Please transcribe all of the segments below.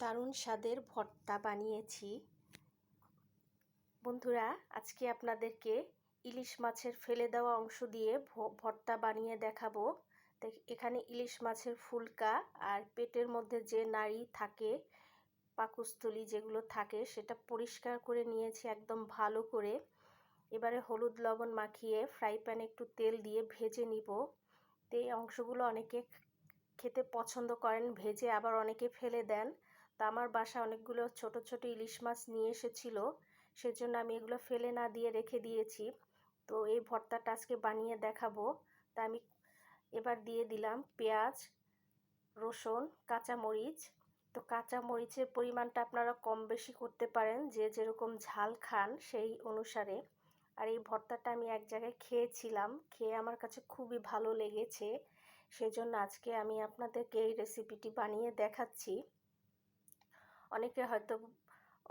দারুণ স্বাদের ভর্তা বানিয়েছি। বন্ধুরা, আজকে আপনাদেরকে ইলিশ মাছের ফেলে দেওয়া অংশ দিয়ে ভর্তা বানিয়ে দেখাবো। এখানে ইলিশ মাছের ফুলকা আর পেটের মধ্যে যে নাড়ি থাকে, পাকস্থলী যেগুলো থাকে, সেটা পরিষ্কার করে নিয়েছি একদম ভালো করে। এবারে হলুদ লবণ মাখিয়ে ফ্রাই প্যানে একটু তেল দিয়ে ভেজে নিব। তো, এই অংশগুলো অনেকে খেতে পছন্দ করেন, ভেজে আবার অনেকে ফেলে দেন। তা আমার বাসা অনেকগুলো ছোট ছোট ইলিশ মাছ নিয়ে এসেছিল। সেজন্য আমি এগুলো ফেলে না দিয়ে রেখে দিয়েছি। তো এই ভর্তাটা আজকে বানিয়ে দেখাবো। তা আমি এবার দিয়ে দিলাম পেঁয়াজ, রসুন, কাঁচামরিচ। তো কাঁচা মরিচের পরিমাণটা আপনারা কম বেশি করতে পারেন, যে যেরকম ঝাল খান সেই অনুসারে। আর এই ভর্তাটা আমি এক জায়গায় খেয়েছিলাম, খেয়ে আমার কাছে খুবই ভালো লেগেছে। সেজন্য আজকে আমি আপনাদেরকে এই রেসিপিটি বানিয়ে দেখাচ্ছি। অনেকে হয়তো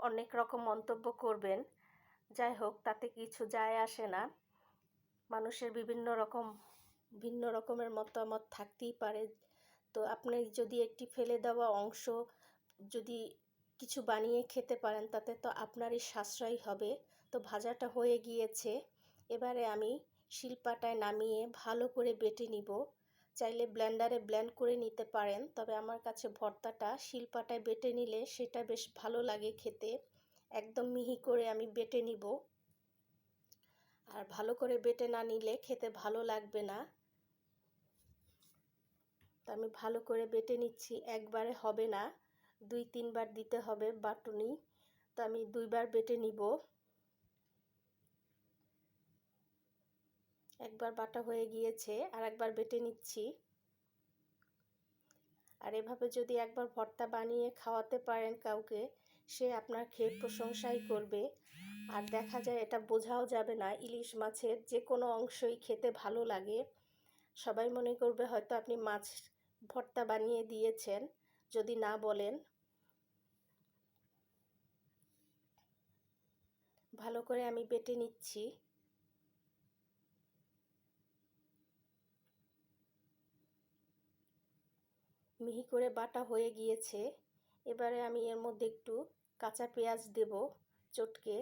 অনেক রকম মন্তব্য করবেন। যাই হোক, তাতে কিছু যায় আসে না। মানুষের বিভিন্ন রকম, ভিন্ন রকমের মতামত থাকতেই পারে। তো আপনি যদি একটি ফেলে দেওয়া অংশ যদি কিছু বানিয়ে খেতে পারেন, তাতে তো আপনারই সাশ্রয় হবে। তো ভাজাটা হয়ে গিয়েছে। এবারে আমি শিলপাটায় নামিয়ে ভালো করে বেটে নিব। চাইলে ব্লেন্ডারে ব্লেন্ড করে নিতে পারেন। তবে আমার কাছে ভর্তাটা শিলপাটায় বেটে নিলে সেটা বেশ ভালো লাগে খেতে। একদম মিহি করে আমি বেটে নিব। আর ভালো করে বেটে না নিলে খেতে ভালো লাগবে না। তো আমি ভালো করে বেটে নিচ্ছি, একবারে হবে না। দুই, তিনবার দিতে হবে বাটুনি। তো আমি দুইবার বেটে নিব। একবার বাটা হয়ে গিয়েছে, আর একবার বেটে নিচ্ছি। আর এভাবে যদি একবার ভর্তা বানিয়ে খাওয়াতে পারেন কাউকে, সে আপনার খেয়ে প্রশংসাই করবে। আর দেখা যায় এটা বোঝাও যাবে না, ইলিশ মাছের যে কোনো অংশই খেতে ভালো লাগে। সবাই মনে করবে হয়তো আপনি মাছ ভর্তা বানিয়ে দিয়েছেন, যদি না বলেন। ভালো করে আমি বেটে নিচ্ছি। মিহি করে বাটা হয়ে গিয়েছে। এবারে আমি এর মধ্যে একটু কাঁচা পেঁয়াজ দেব চটকে,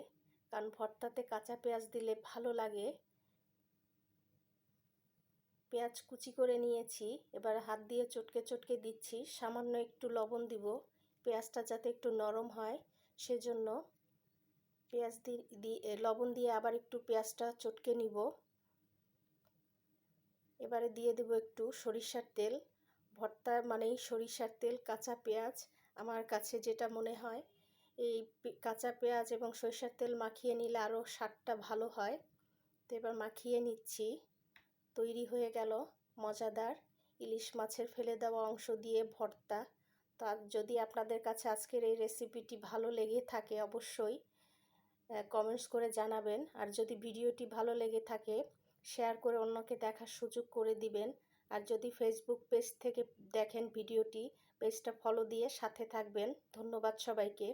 কারণ ভর্তাতে কাঁচা পেঁয়াজ দিলে ভালো লাগে। পেঁয়াজ কুচি করে নিয়েছি, এবার হাত দিয়ে চটকে চটকে দিচ্ছি। সামান্য একটু লবণ দিব, পেঁয়াজটা যাতে একটু নরম হয়, সেজন্য পেঁয়াজ দিয়ে লবণ দিয়ে আবার একটু পেঁয়াজটা চটকে নিব। এবারে দিয়ে দেব একটু সরিষার তেল। ভর্তা মানেই সরিষার তেল, কাঁচা পেঁয়াজ, আমার কাছে যেটা মনে হয়। এই কাঁচা পেঁয়াজ এবং সরিষার তেল মাখিয়ে নিলে আরও স্বাদটা ভালো হয়। তো এবার মাখিয়ে নিচ্ছি। তৈরি হয়ে গেল মজাদার ইলিশ মাছের ফেলে দেওয়া অংশ দিয়ে ভর্তা। তা যদি আপনাদের কাছে আজকের এই রেসিপিটি ভালো লেগে থাকে অবশ্যই কমেন্টস করে জানাবেন। আর যদি ভিডিওটি ভালো লেগে থাকে, শেয়ার করে অন্যকে দেখার সুযোগ করে দিবেন। আর যদি ফেসবুক পেজ থেকে দেখেন ভিডিওটি পেজটা ফলো দিয়ে সাথে থাকবেন। ধন্যবাদ সবাইকে।